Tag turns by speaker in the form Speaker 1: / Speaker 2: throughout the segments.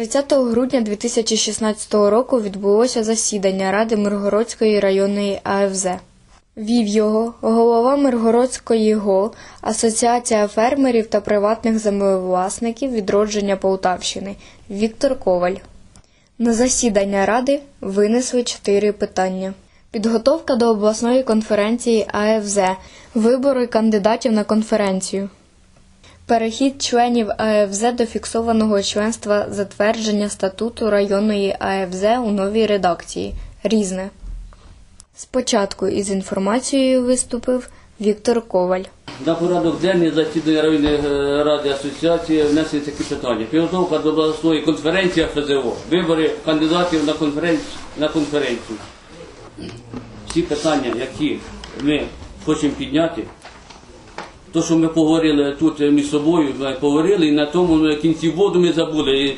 Speaker 1: 30 грудня 2016 року відбулося засідання Ради Миргородської районної АФЗ. Вів його голова Миргородської ГО, Асоціація фермерів та приватних землевласників відродження Полтавщини Віктор Коваль. На засідання Ради винесли чотири питання. Підготовка до обласної конференції АФЗ, вибори кандидатів на конференцію. Перехід членів АФЗ до фіксованого членства затвердження статуту районної АФЗ у новій редакції. Різне. Спочатку із інформацією виступив Віктор Коваль.
Speaker 2: На порядок денний засідання районної е, ради асоціації внесені такі питання. Підготовка до обласної конференції ФЗО, вибори кандидатів на конференцію, на конференцію. Всі питання, які ми хочемо підняти, то, що ми поговорили тут між собою, ми поговорили, і на тому е, кінці воду ми забули. І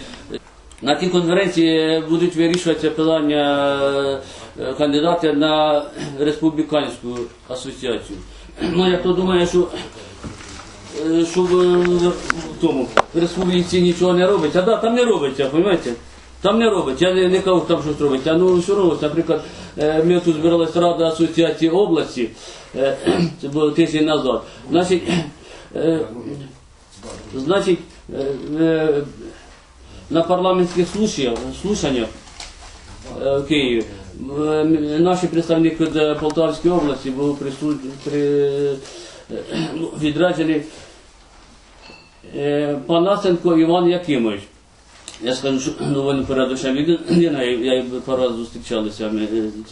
Speaker 2: на тій конференції будуть вирішуватися питання е, кандидати на республіканську асоціацію. Ну, я то думаю, що, е, що в, тому в республіці нічого не робиться. Да, там не робиться, розумієте? Там не робиться. Я не, не кажу, там щось робиться. Ну що робиться? Наприклад, е, ми тут збиралися Рада асоціації області, е, це було тиждень назад. Значить, е, значить, на парламентських слушаннях, в Києві наші представники з Полтавської області були присутні при, ну, відряджений е, Панасенко Іван Якимович. Я скажу, що доволі порядочна людина, я, я пару разів зустрічалися.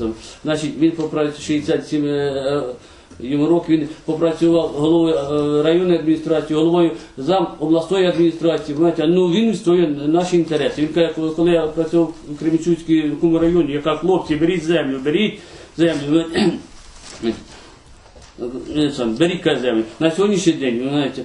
Speaker 2: Е. Значить, він попрацював 67 е, е, йому років, він попрацював головою районної адміністрації, головою зам обласної адміністрації. Знаєте, ну він відстоює наші інтереси. Він каже, коли- я працював у Кремічуцькому районі, яка хлопці, беріть землю, беріть землю. Е, беріть землю. На сьогоднішній день, знаєте,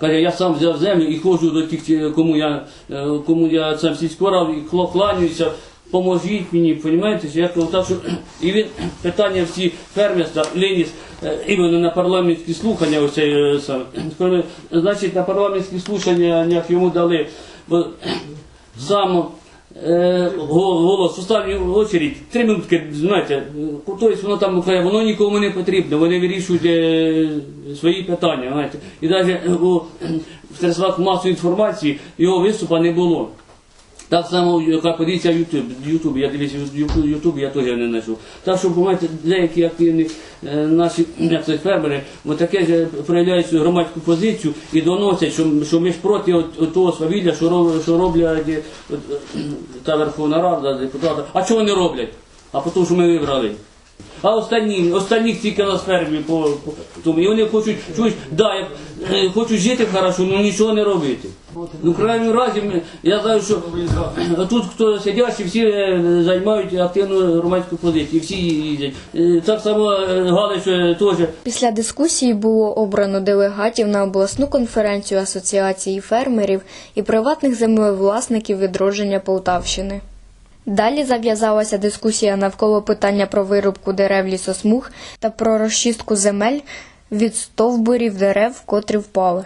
Speaker 2: каже, я сам взяв землю і ходжу до тих, кому я, е, кому я сам сільську раду і кла- кланяюся, поможіть мені, розумієте, я кажу, так що і він питання всі фермерства Леніс е, іменно на парламентські слухання, оце е. Значить, на парламентські слухання йому дали, бо сам голос в останню очередь, три минутки, знаєте, е, тобто воно там воно нікому не потрібно, вони вирішують е, свої питання, знаєте. І навіть у средствах масової інформації його виступа не було. Так само, яка поліція в Ютубі. Я дивлюся в Ютубі, я теж не знайшов. Так що, буваєте, деякі активні е, наші як це, фермери, таке ж проявляють свою громадську позицію і доносять, що, що ми ж проти от, от того свавілля, що, роб- що роблять е, е, та Верховна Рада, депутати. А чого не роблять? А тому, що ми вибрали. А останні, останніх тільки на фермі по, по тому. І вони хочуть, чуєш, да, як, е, хочуть жити хорошо, але нічого не робити. Ну, в крайньому разі, я знаю, що тут, хто сидять, всі е, займають активну громадську позицію, всі їздять. Е, Так само е, Галич теж.
Speaker 1: Після дискусії було обрано делегатів на обласну конференцію Асоціації фермерів і приватних землевласників відродження Полтавщини. Далі зав'язалася дискусія навколо питання про вирубку дерев лісосмуг та про розчистку земель від стовбурів дерев, котрі впали.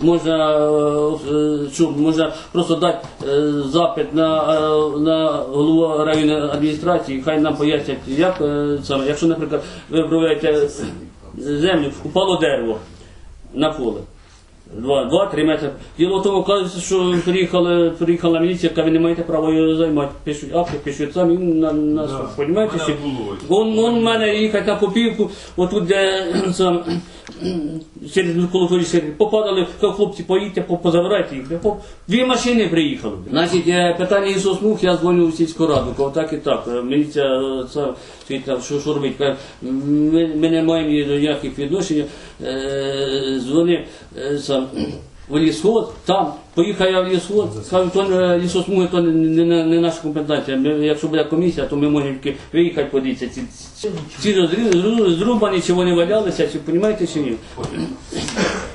Speaker 2: Можна, е, е, що, можна просто дати е, запит на, е, на голову районної адміністрації, хай нам пояснять, як саме, якщо, наприклад, ви обробляєте землю, упало дерево на поле. Два- Два-три метри. Діло в тому, кажеться, що приїхала, приїхала міліція, яка ви не маєте права його займати. Пишуть акти, пишуть самі на нас, розумієте? що- Вон, вон в мене їхати на копівку, отут, де сам через колоторі попадали, кажу, хлопці, поїдьте, позабирайте їх. Дві машини приїхали. Значить, е, питання із осмуг, я дзвоню в сільську раду, кажу, так і так. Е, Міліція, е, це, що, що робить? Ми, ми не маємо ніяких відношень. Е, Дзвони е, сам. В лісход, там, поїхав я в лісход, кажу, то лісосмуги, то не, не, не, наша компетенція. Якщо буде комісія, то ми можемо тільки виїхати, подивитися. Ці, ці, ці зрубані, чи вони валялися, чи розумієте, чи ні.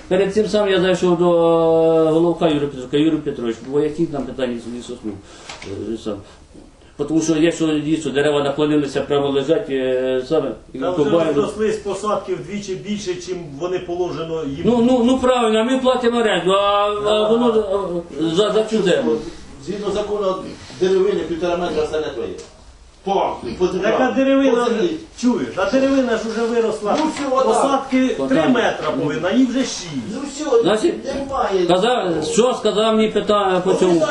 Speaker 2: Перед цим сам я зайшов до е, головка Юрія Петровича, Юрій Петрович, бо які там питання з лісосмуг. Тому що якщо дійсно дерева наклонилися, прямо лежать е, саме, і
Speaker 3: Там вже
Speaker 2: копаємо.
Speaker 3: з посадки вдвічі більше, чим вони положено їм.
Speaker 2: Ну, ну, ну правильно, а ми платимо оренду, а, а воно е, за, за цю землю.
Speaker 4: Згідно закону деревини півтора метра остання твоє. Повністю, по
Speaker 3: Така деревина,
Speaker 4: по землі.
Speaker 3: чуєш, а деревина ж вже виросла.
Speaker 4: Ну, всього так.
Speaker 3: Посадки 3
Speaker 2: Отак.
Speaker 3: метра повинна, їй вже 6.
Speaker 4: Ну все,
Speaker 2: Значить,
Speaker 4: немає.
Speaker 2: Казав, що сказав мені питання по цьому.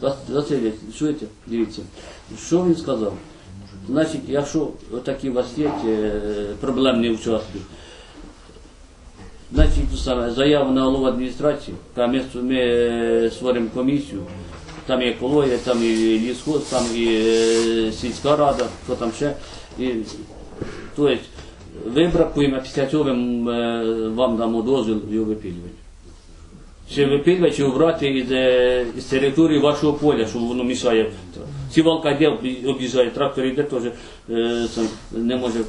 Speaker 2: Василь, чуєте? Дивіться, що він сказав? Значить, якщо такі у вас є е, проблемні участки, значить, саме, заяву на голову адміністрації, та ми, ми створимо комісію, там і екологія, там і лісхоз, там і сільська рада, хто там ще. І, тобто, вибракуємо, а після цього вам дамо дозвіл його випілювати. Чи випилювати, чи убрати із, із території вашого поля, щоб воно мішає. Сівалка йде, об'їжджає, трактор йде теж е, не може.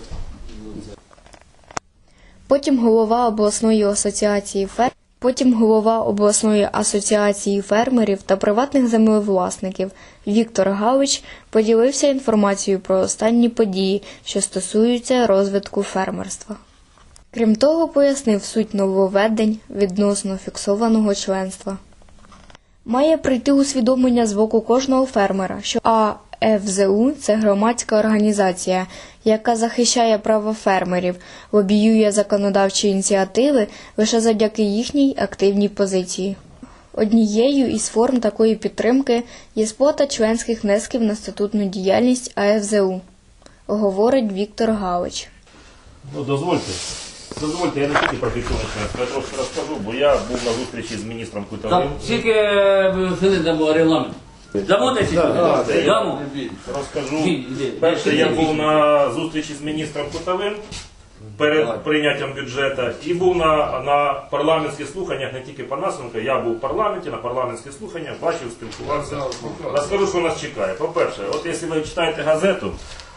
Speaker 1: Потім голова обласної асоціації фер... Потім голова обласної асоціації фермерів та приватних землевласників Віктор Галич поділився інформацією про останні події, що стосуються розвитку фермерства. Крім того, пояснив суть нововведень відносно фіксованого членства. Має прийти усвідомлення з боку кожного фермера, що АФЗУ – це громадська організація, яка захищає права фермерів, лобіює законодавчі ініціативи лише завдяки їхній активній позиції. Однією із форм такої підтримки є сплата членських внесків на статутну діяльність АФЗУ, говорить Віктор Галич.
Speaker 5: Ну, дозвольте. Дозвольте, я не тільки про підтримку, я трошки розкажу, бо я був на зустрічі з міністром Кутовим.
Speaker 2: Скільки хвилин дамо регламент? Дамо 10 хвилин? Дамо.
Speaker 5: Розкажу. Перше, я був на зустрічі з міністром Кутовим перед прийняттям бюджету і був на, на парламентських слуханнях не тільки Панасенко, я був в парламенті, на парламентських слуханнях, бачив, спілкувався. Розкажу, що нас чекає. По-перше, от якщо ви читаєте газету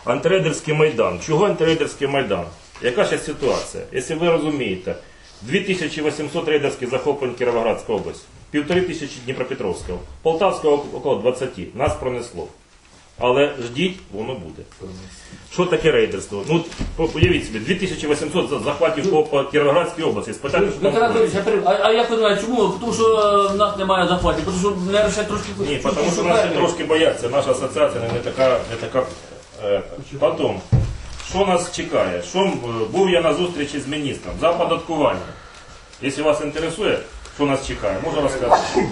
Speaker 5: Антирейдерський майдан. Чого антирейдерський майдан? Яка ще ситуація? Якщо ви розумієте, 2800 рейдерських захоплень Кіровоградська область, півтори тисячі Дніпропетровська, Полтавська около 20. Нас пронесло. Але ждіть, воно буде. Що таке рейдерство? Ну, уявіть собі, 2800 захватів по, по Кіровоградській області. Спитати, що там
Speaker 2: я а, а як ви чому? Тому що е, в нас немає захватів, тому що не ще трошки...
Speaker 5: Ні, тому що нас трошки бояться. Наша асоціація не така, не така. Е, потім, що нас чекає? Що, був я на зустрічі з міністром за оподаткування. Якщо вас інтересує, що нас чекає, можу розказати.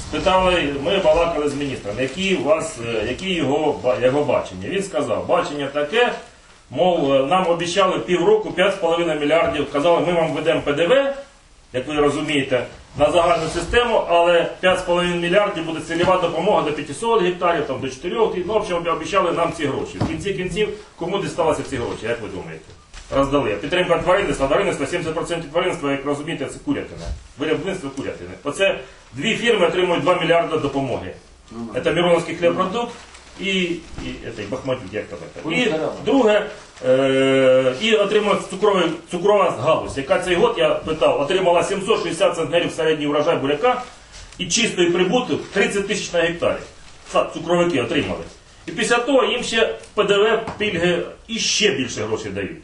Speaker 5: Спитали, ми балакали з міністром, які, вас, е, які його, його бачення. Він сказав, бачення таке, мов, е, нам обіцяли півроку 5,5 мільярдів, казали, ми вам ведемо ПДВ, як ви розумієте, на загальну систему, але 5,5 мільярдів буде цільова допомога до 500 гектарів, там, до 4, ну, в общем, обіцяли нам ці гроші. В кінці кінців, кому дісталися ці гроші, як ви думаєте? Роздали. Підтримка тваринництва, тваринництва, 70% тваринництва, як розумієте, це курятина. Виробництво курятини. Оце дві фірми отримують 2 мільярди допомоги. Це Мироновський хлібпродукт і, і, і Бахматюк, як казати. І друге, е, і отримує цукровий, цукрова галузь, яка цей год, я питав, отримала 760 центнерів середній урожай буряка і чистий прибуток 30 тисяч на гектарі. Це Цукровики отримали. І після того їм ще ПДВ, пільги і ще більше грошей дають.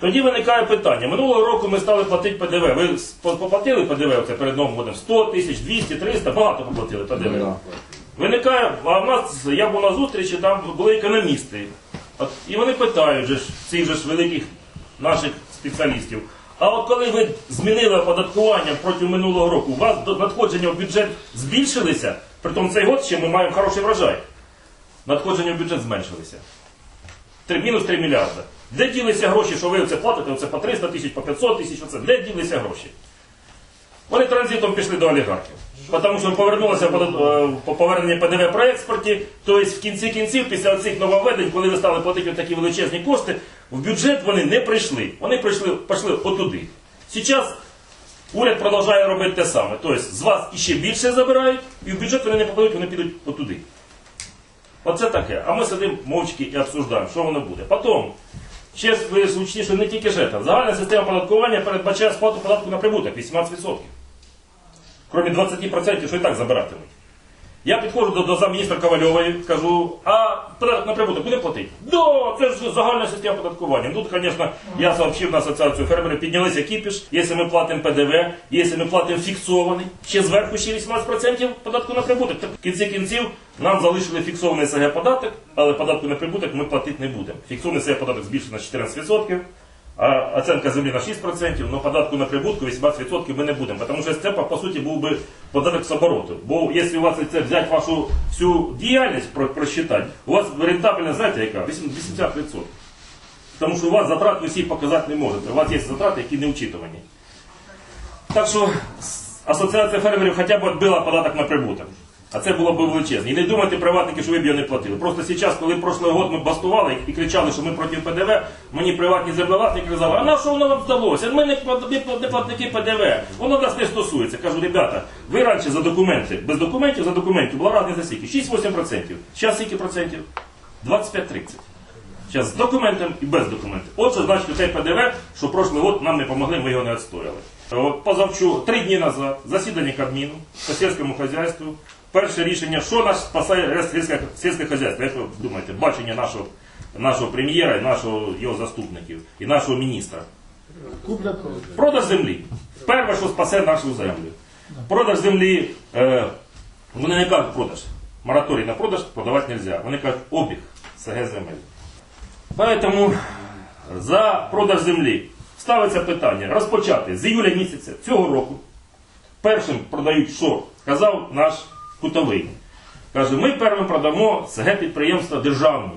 Speaker 5: Тоді виникає питання. Минулого року ми стали платити ПДВ. Ви поплатили ПДВ оце перед Новим годом? 100 тисяч, 200, 300, багато поплатили ПДВ. Виникає, а в нас, я був на зустрічі, там були економісти. От, і вони питають же ж, цих же ж великих наших спеціалістів. А от коли ви змінили оподаткування протягом минулого року, у вас надходження в бюджет збільшилися, притом цей год ще ми маємо хороший врожай. Надходження в бюджет зменшилися. Мінус 3 мільярди. Де ділися гроші, що ви оце платите, оце по 300 тисяч, по 500 тисяч, оце, де ділися гроші? Вони транзитом пішли до олігархів. Тому що повернулося по, е, ПДВ про експорті, тобто в кінці кінців, після цих нововведень, коли ви стали платити такі величезні кошти, в бюджет вони не прийшли. Вони прийшли, пішли отуди. Зараз уряд продовжує робити те саме. Тобто з вас іще більше забирають, і в бюджет вони не попадуть, вони підуть отуди. Оце таке. А ми сидимо мовчки і обсуждаємо, що воно буде. Потім, ще ви що не тільки ж це. Загальна система оподаткування передбачає сплату податку на прибуток 18%. Крім 20%, що і так забиратимуть. Я підходжу до, до замміністра Ковальової, кажу, а податок на прибуток буде платити? Да, це ж загальна система податкування. Ну, Тут, звісно, я сообщив на асоціацію фермерів, піднялися кіпіш, якщо ми платимо ПДВ, якщо ми платимо фіксований, ще зверху ще 18% податку на прибуток. Так в кінці кінців нам залишили фіксований СГ податок, але податку на прибуток ми платити не будемо. Фіксований СГ податок збільшений на 14%. А оценка землі на 6%, але податку на прибутку 18% ми не будемо. Тому що це, по, суті, був би податок з обороту. Бо якщо у вас це взяти вашу всю діяльність, про- просчитати, у вас рентабельність, знаєте, яка? 80%. Тому що у вас затрат ви всі показати не можете. У вас є затрати, які не учитувані. Так що асоціація фермерів хоча б відбила податок на прибуток. А це було б величезне. І не думайте, приватники, що ви б його не платили. Просто зараз, коли прошлий год ми бастували і кричали, що ми проти ПДВ, мені приватні землевласники казали, а на що воно вам вдалося? Ми не плат- не не платники ПДВ, воно нас не стосується. Кажу, ребята, ви раніше за документи, без документів за документів була разниця скільки? 6-8%. Зараз скільки процентів? 25-30. Зараз з документом і без документів. Що значить те ПДВ, що прошлий год нам не помогли, ми його не відстояли. От позавчу, три дні назад, засідання Кабміну по сільському хазяйству. Перше рішення, що нас спасає сільське, хазяйство. Як ви думаєте, бачення нашого, нашого прем'єра і нашого його заступників, і нашого міністра. Продаж землі. Перше, що спасе нашу землю. Продаж землі, е, вони не кажуть продаж. Мораторій на продаж продавати не можна. Вони кажуть обіг СГ земель. Поэтому за продаж землі ставиться питання розпочати з іюля місяця цього року. Першим продають що? Казав наш кутовий. Каже, ми першим продамо СГ підприємства державні.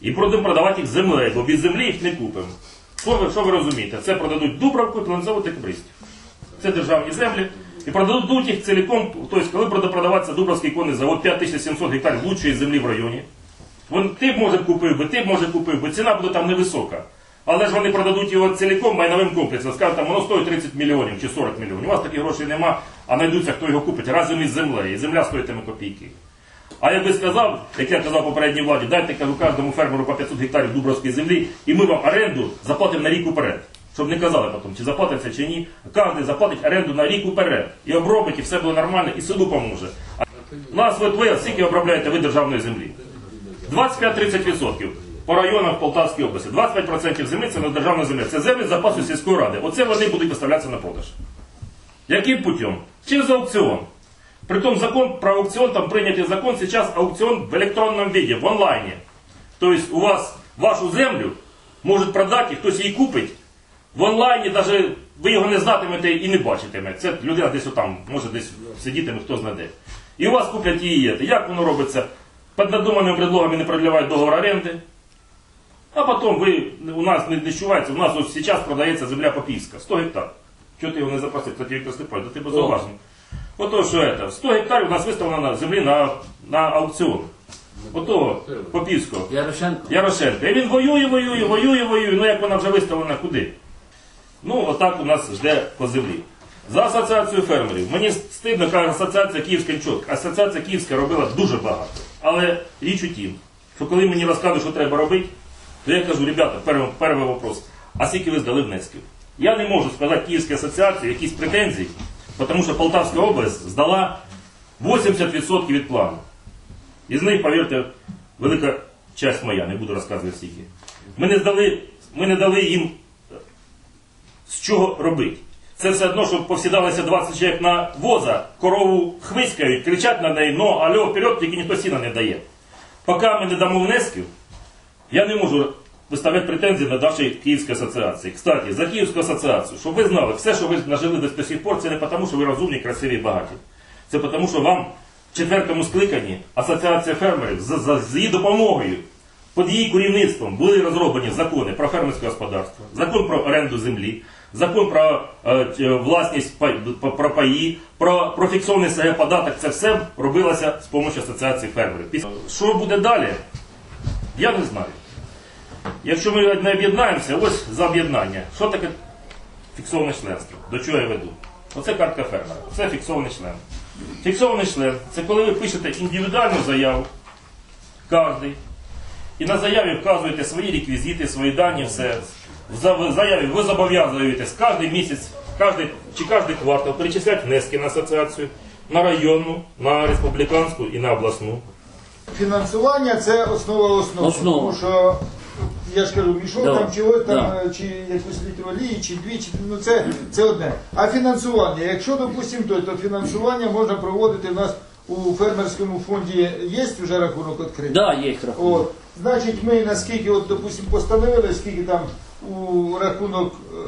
Speaker 5: І будемо продавати їх землею, бо від землі їх не купимо. Ви, що ви розумієте? Це продадуть Дубравку і Кланцеву Текбристів. Це державні землі. І продадуть їх цілком, тобто, коли буде продаватися Дубравський конний завод 5700 гектарів лучшої землі в районі. Вон, ти б може купив би, ти б може купив би, ціна буде там невисока. Але ж вони продадуть його цілком майновим комплексом. Скажуть, там воно стоїть 30 мільйонів чи 40 мільйонів. У вас таких грошей нема, а знайдуться, хто його купить разом із землею. І земля стоїтиме копійки. А я би сказав, як я казав попередній владі, дайте кажу кожному фермеру по 500 гектарів дубровської землі, і ми вам оренду заплатимо на рік уперед. Щоб не казали потім, чи заплатиться, чи ні. Кожен заплатить оренду на рік уперед. І обробить, і все буде нормально, і селу поможе. А нас ви, скільки обробляєте ви державної землі? 25-30% по районах Полтавської області. 25% землі це на державна земля. Це землі запасу сільської ради. Оце вони будуть виставлятися на продаж. Яким путем? Через аукціон. Притом закон про аукціон, там прийнятий закон, сейчас аукціон в електронному виді, в онлайні. Тобто у вас вашу землю можуть продати, хтось її купить. В онлайні навіть ви його не знатимете і не бачитиме. Це людина десь отам, може десь сидітиме, хто знаде. І у вас куплять її. Як воно робиться? Під надуманими предлогами не продлівають договор оренди. А потім ви у нас не відчувається, у нас ось зараз продається земля Попівська, 100 гектар. Чого ти його не запросив? Кстати, Віктор Степанович, да ти безуважний. Ото що это, 100 гектарів у нас виставлено на землі на, на аукціон. Ото Попівського.
Speaker 2: Ярошенко.
Speaker 5: Ярошенко. І він воює, воює, воює, воює. Ну як вона вже виставлена, куди? Ну, отак у нас жде по землі. За асоціацію фермерів. Мені стидно, каже асоціація Київська нічого. Асоціація Київська робила дуже багато. Але річ у тім, що коли мені розказують, що треба робити, то я кажу, ребята, перший, перший вопрос, а скільки ви здали внесків? Я не можу сказати Київській асоціації якісь претензії, тому що Полтавська область здала 80% від плану. Із них, повірте, велика часть моя, не буду розказувати скільки. Ми не здали, ми не дали їм з чого робити. Це все одно, що повсідалися 20 чоловік на воза, корову хвиськають, кричать на неї, но альо, вперед, тільки ніхто сіна не дає. Поки ми не дамо внесків, я не можу виставляти претензії на нашій Київській асоціації. Кстати, за Київську асоціацію, щоб ви знали, все, що ви нажили до сих пор, це не тому, що ви розумні, красиві багаті. Це тому, що вам в четвертому скликанні Асоціація фермерів з, з, з її допомогою, під її керівництвом були розроблені закони про фермерське господарство, закон про оренду землі, закон про е, власність пай- п- про паї, про, про фіксований податок. Це все робилося з допомогою Асоціації фермерів. Що буде далі? Я не знаю. Якщо ми не об'єднаємося, ось за об'єднання. Що таке фіксоване членство? До чого я веду? Оце картка фермера. Це фіксований член. Фіксований член це коли ви пишете індивідуальну заяву, кожний, і на заяві вказуєте свої реквізити, свої дані, все. В заяві ви зобов'язуєтесь кожен місяць, кожний, чи кожен квартал перечисляти внески на асоціацію, на районну, на республіканську і на обласну.
Speaker 6: Фінансування це основа основ.
Speaker 2: Основа.
Speaker 6: Тому що я ж кажу, мішок
Speaker 2: Да.
Speaker 6: там чогось там,
Speaker 2: Да.
Speaker 6: е, чи якусь літру олії, чи дві, чи ну це, це одне. А фінансування, якщо допустимо той, то фінансування можна проводити в нас у фермерському фонді є вже рахунок відкритий.
Speaker 2: Да, є рахунок.
Speaker 6: От, значить, ми наскільки, от, допустимо, постановили, скільки там у рахунок е,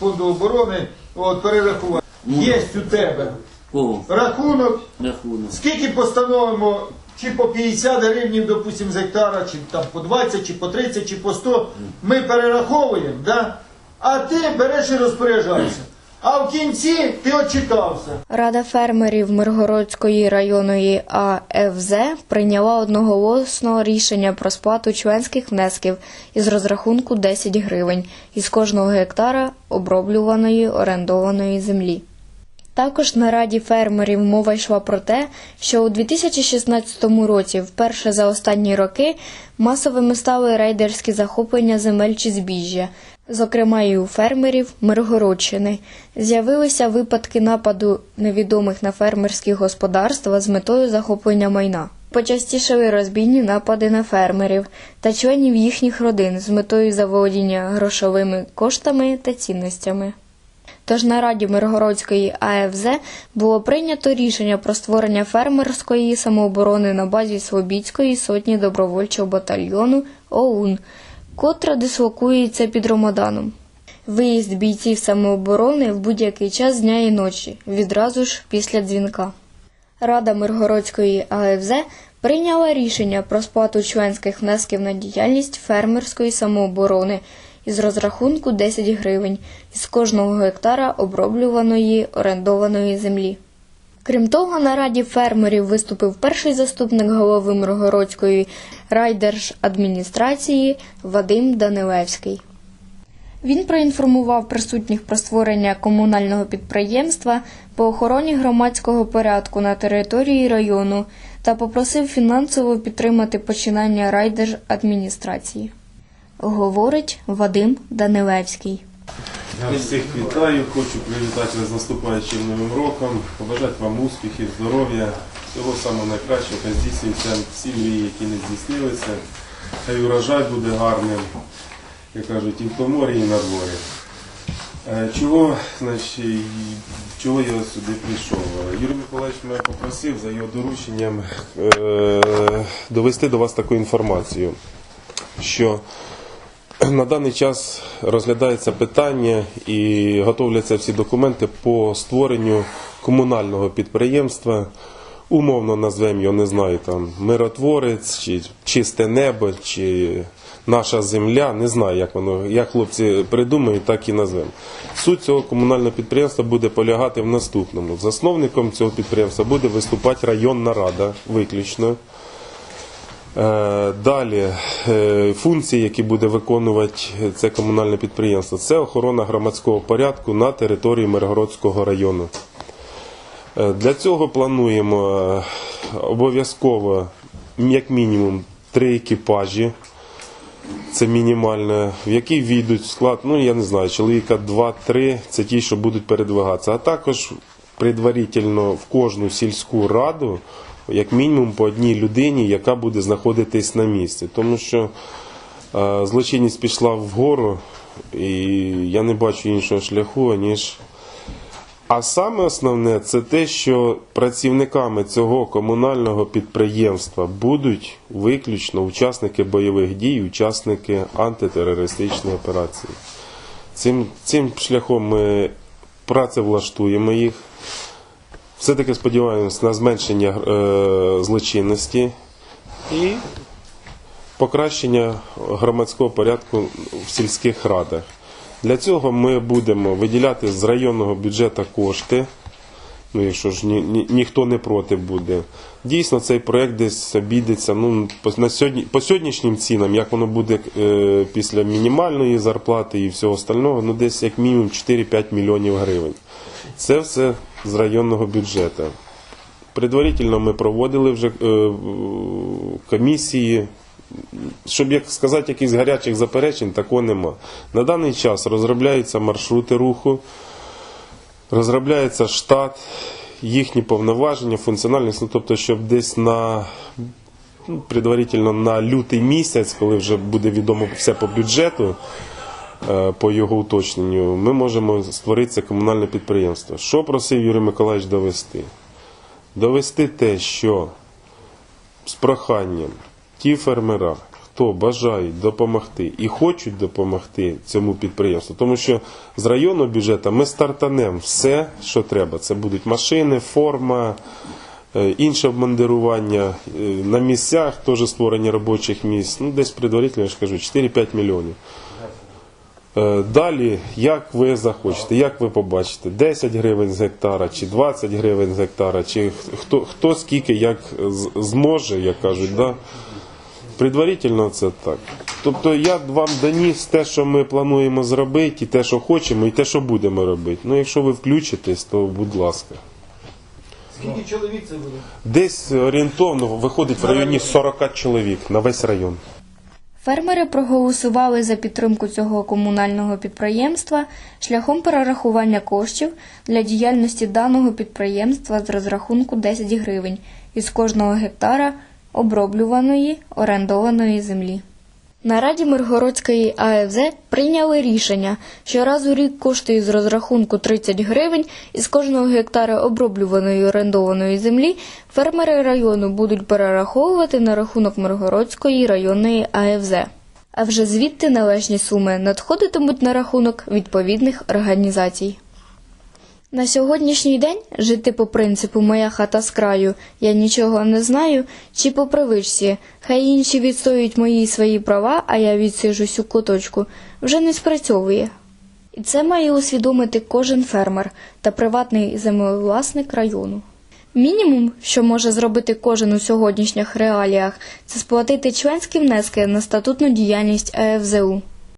Speaker 6: фонду оборони, от, перерахувати. Є у тебе
Speaker 2: Кого?
Speaker 6: рахунок,
Speaker 2: Рахунок.
Speaker 6: Скільки постановимо, чи по 50 гривень, допустим, з гектара, чи там по 20, чи по 30, чи по 100, ми перераховуємо, да? а ти береш і розпоряджаєшся. А в кінці ти отчитався.
Speaker 1: Рада фермерів Миргородської районної АФЗ прийняла одноголосно рішення про сплату членських внесків із розрахунку 10 гривень із кожного гектара оброблюваної орендованої землі. Також на раді фермерів мова йшла про те, що у 2016 році, вперше за останні роки, масовими стали рейдерські захоплення земель чи збіжжя, зокрема і у фермерів Миргородщини. З'явилися випадки нападу невідомих на фермерські господарства з метою захоплення майна. Почастішали розбійні напади на фермерів та членів їхніх родин з метою заволодіння грошовими коштами та цінностями. Тож на раді Миргородської АФЗ було прийнято рішення про створення фермерської самооборони на базі Слобідської сотні добровольчого батальйону ОУН, котра дислокується під Ромаданом. Виїзд бійців самооборони в будь-який час дня і ночі, відразу ж після дзвінка. Рада Миргородської АФЗ прийняла рішення про сплату членських внесків на діяльність фермерської самооборони із розрахунку 10 гривень із кожного гектара оброблюваної орендованої землі. Крім того, на раді фермерів виступив перший заступник голови Миргородської райдержадміністрації Вадим Данилевський. Він проінформував присутніх про створення комунального підприємства по охороні громадського порядку на території району та попросив фінансово підтримати починання райдержадміністрації. Говорить Вадим Данилевський.
Speaker 7: Я всіх вітаю, хочу привітати вас з наступаючим новим роком, побажати вам успіхів, здоров'я, всього самого найкращого, хай здійснюються всі мрії, які не здійснилися. Хай урожай буде гарним, як кажуть, і в коморі, і на дворі. Е, Чого, значить, чого я сюди прийшов? Юрій Миколаївич мене попросив за його дорученням е, довести до вас таку інформацію, що на даний час розглядається питання і готовляться всі документи по створенню комунального підприємства. Умовно назвемо його, не знаю, там миротворець, чи чисте небо, чи наша земля. Не знаю, як воно, як хлопці придумають, так і назвемо. Суть цього комунального підприємства буде полягати в наступному. Засновником цього підприємства буде виступати районна рада виключно. Е, Далі е, функції, які буде виконувати це комунальне підприємство, це охорона громадського порядку на території Миргородського району. Е, Для цього плануємо обов'язково, як мінімум, три екіпажі. Це мінімальне, в які війдуть склад, ну я не знаю, чоловіка 2-3, це ті, що будуть передвигатися. А також предварительно в кожну сільську раду, як мінімум по одній людині, яка буде знаходитись на місці. Тому що е, злочинність пішла вгору, і я не бачу іншого шляху, ніж. А саме основне це те, що працівниками цього комунального підприємства будуть виключно учасники бойових дій, учасники антитерористичної операції. Цим, цим шляхом ми працевлаштуємо їх. Все-таки сподіваємось на зменшення е, злочинності і покращення громадського порядку в сільських радах. Для цього ми будемо виділяти з районного бюджету кошти. Ну, якщо ж ні, ні, ніхто не проти буде. Дійсно, цей проект десь обійдеться ну, по, на сьогодні, по сьогоднішнім цінам, як воно буде е, після мінімальної зарплати і всього остального, ну десь як мінімум 4-5 мільйонів гривень. Це все з районного бюджету. Предварительно ми проводили вже е, комісії. Щоб як сказати, якихось гарячих заперечень, такого нема. На даний час розробляються маршрути руху, розробляється штат, їхні повноваження, функціональність, ну, тобто, щоб десь на ну, предварительно на лютий місяць, коли вже буде відомо все по бюджету, е, по його уточненню, ми можемо створити це комунальне підприємство. Що просив Юрій Миколаївич довести? Довести те, що з проханням ті фермера, хто бажають допомогти і хочуть допомогти цьому підприємству, тому що з районного бюджету ми стартанемо все, що треба. Це будуть машини, форма, е, інше обмандирування е, на місцях, теж створення робочих місць. Ну, десь предварительно, я ж кажу, 4-5 мільйонів. Е, Далі, як ви захочете, як ви побачите, 10 гривень з гектара, чи 20 гривень з гектара, чи хто, хто скільки як зможе, як кажуть, да? Предварительно це так. Тобто я вам доніс те, що ми плануємо зробити, і те, що хочемо, і те, що будемо робити. Ну, якщо ви включитесь, то будь ласка.
Speaker 6: Скільки чоловік це буде?
Speaker 7: Десь орієнтовно виходить в районі 40 чоловік на весь район.
Speaker 1: Фермери проголосували за підтримку цього комунального підприємства шляхом перерахування коштів для діяльності даного підприємства з розрахунку 10 гривень із кожного гектара оброблюваної орендованої землі. На раді Миргородської АФЗ прийняли рішення, що раз у рік кошти з розрахунку 30 гривень із кожного гектара оброблюваної орендованої землі фермери району будуть перераховувати на рахунок Миргородської районної АФЗ. А вже звідти належні суми надходитимуть на рахунок відповідних організацій. На сьогоднішній день жити по принципу Моя хата з краю, я нічого не знаю, чи по привичці, хай інші відстоюють мої свої права, а я відсижусь у куточку, вже не спрацьовує. І це має усвідомити кожен фермер та приватний землевласник району. Мінімум, що може зробити кожен у сьогоднішніх реаліях, це сплатити членські внески на статутну діяльність АФЗУ.